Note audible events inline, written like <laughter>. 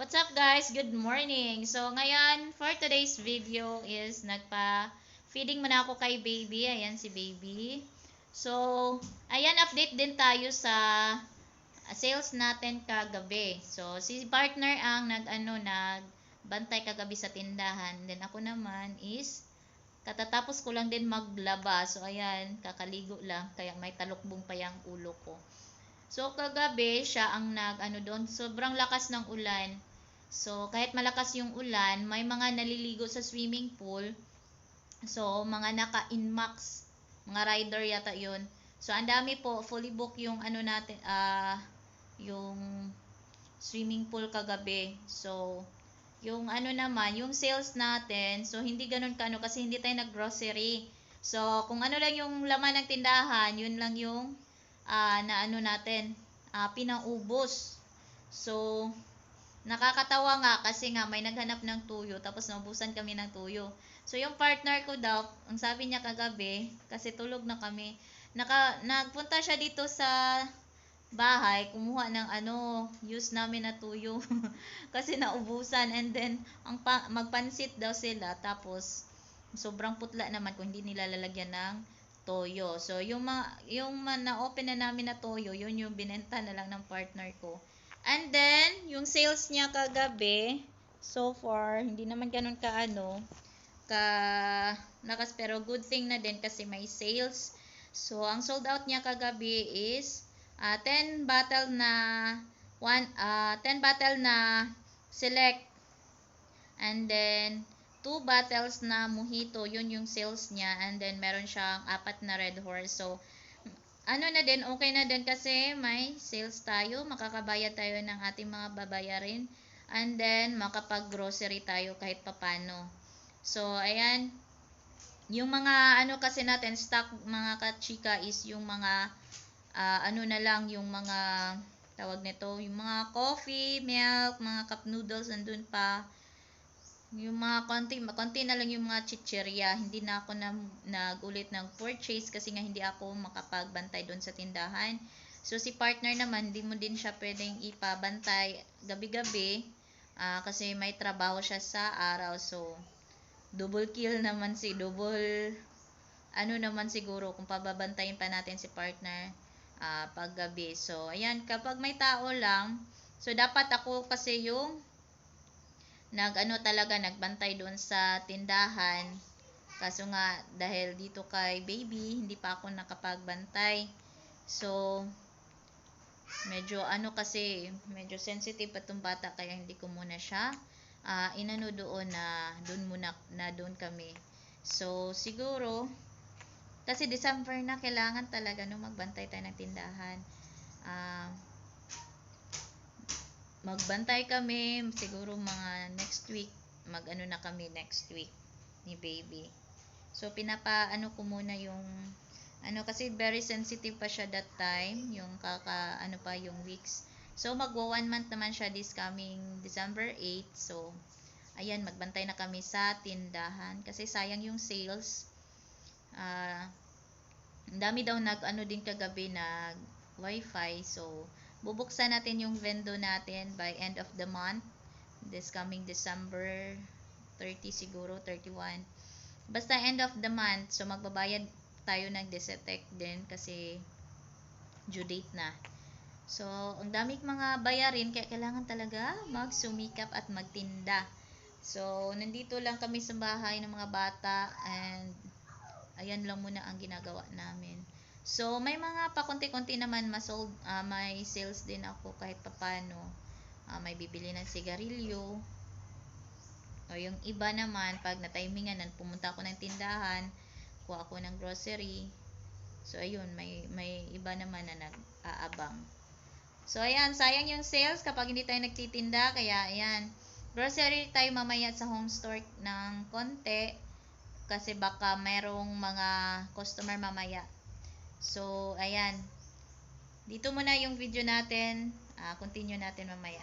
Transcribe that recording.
What's up guys? Good morning. So ngayon, for today's video is nagpa-feeding muna ako kay baby. Ayan si baby. So, ayan update din tayo sa sales natin kagabi. So, si partner ang nag-ano, nagbantay kagabi sa tindahan. Then ako naman is katatapos ko lang din maglaba. So, ayan, kakaligo lang. Kaya may talukbong pa yung ulo ko. So, kagabi, siya ang nag-ano doon. Sobrang lakas ng ulan. So, kahit malakas yung ulan, may mga naliligo sa swimming pool. So, mga naka-inmax, mga rider yata yun. So, ang dami po, fully book yung ano natin, ah, yung swimming pool kagabi. So, yung ano naman, yung sales natin, so hindi ganun kano kasi hindi tayo nag-grocery. So, kung ano lang yung laman ng tindahan, yun lang yung ah, na ano natin, ah, pinaubos. So, nakakatawa nga kasi nga may naghanap ng tuyo tapos naubusan kami ng tuyo. So yung partner ko daw, ang sabi niya kagabi, kasi tulog na kami, naka, nagpunta siya dito sa bahay, kumuha ng ano, use namin na tuyo. <laughs> kasi naubusan and then ang pa, magpansit daw sila tapos sobrang putla naman kung hindi nila lalagyan ng toyo. So yung mga yung man na open na namin na toyo, yun yung binenta na lang ng partner ko. And then, yung sales niya kagabi, so far, hindi naman ganun ka ano, ka nakas pero good thing na din kasi may sales. So, ang sold out niya kagabi is uh, 10 bottle na one uh, 10 bottle na select and then 2 bottles na mojito, yun yung sales niya and then meron siyang apat na red horse. So, ano na din, okay na din kasi may sales tayo, makakabayad tayo ng ating mga babayarin, and then makapag-grocery tayo kahit papano. So, ayan, yung mga ano kasi natin, stock mga kachika is yung mga, uh, ano na lang, yung mga, tawag nito, yung mga coffee, milk, mga cup noodles, andun pa, yung mga konti, konti na lang yung mga chichirya. Hindi na ako na, nagulit ng purchase kasi nga hindi ako makapagbantay doon sa tindahan. So, si partner naman, hindi mo din siya pwedeng ipabantay gabi-gabi uh, kasi may trabaho siya sa araw. So, double kill naman si, double, ano naman siguro kung pababantayin pa natin si partner uh, paggabi. So, ayan, kapag may tao lang, so dapat ako kasi yung nag-ano talaga, nagbantay doon sa tindahan. Kaso nga, dahil dito kay baby, hindi pa ako nakapagbantay. So, medyo ano kasi, medyo sensitive pa itong bata, kaya hindi ko muna siya uh, inano doon na doon muna na doon kami. So, siguro, kasi December na, kailangan talaga no, magbantay tayo ng tindahan. Ah, uh, magbantay kami siguro mga next week mag-ano na kami next week ni baby. So pinapa ano ko muna yung ano kasi very sensitive pa siya that time yung kaka ano pa yung weeks. So magwa one month naman siya this coming December 8 so ayan magbantay na kami sa tindahan. Kasi sayang yung sales. Ah uh, dami daw nag ano din kagabi nag wifi so bubuksan natin yung vendo natin by end of the month. This coming December 30 siguro 31 basta end of the month so magbabayad tayo ng Desetec din kasi due date na. So ang daming mga bayarin kaya kailangan talaga magsumikap at magtinda. So nandito lang kami sa bahay ng mga bata and ayan lang muna ang ginagawa namin So, may mga pakunti-kunti naman masold, uh, may sales din ako kahit papano. Uh, may bibili ng sigarilyo. O yung iba naman, pag na-timingan, pumunta ako ng tindahan, kuha ako ng grocery. So, ayun, may, may iba naman na nag-aabang. So, ayan, sayang yung sales kapag hindi tayo nagtitinda. Kaya, ayan, grocery tayo mamaya sa home store ng konti. Kasi baka merong mga customer mamaya So, ayan. Dito muna yung video natin. Uh, continue natin mamaya.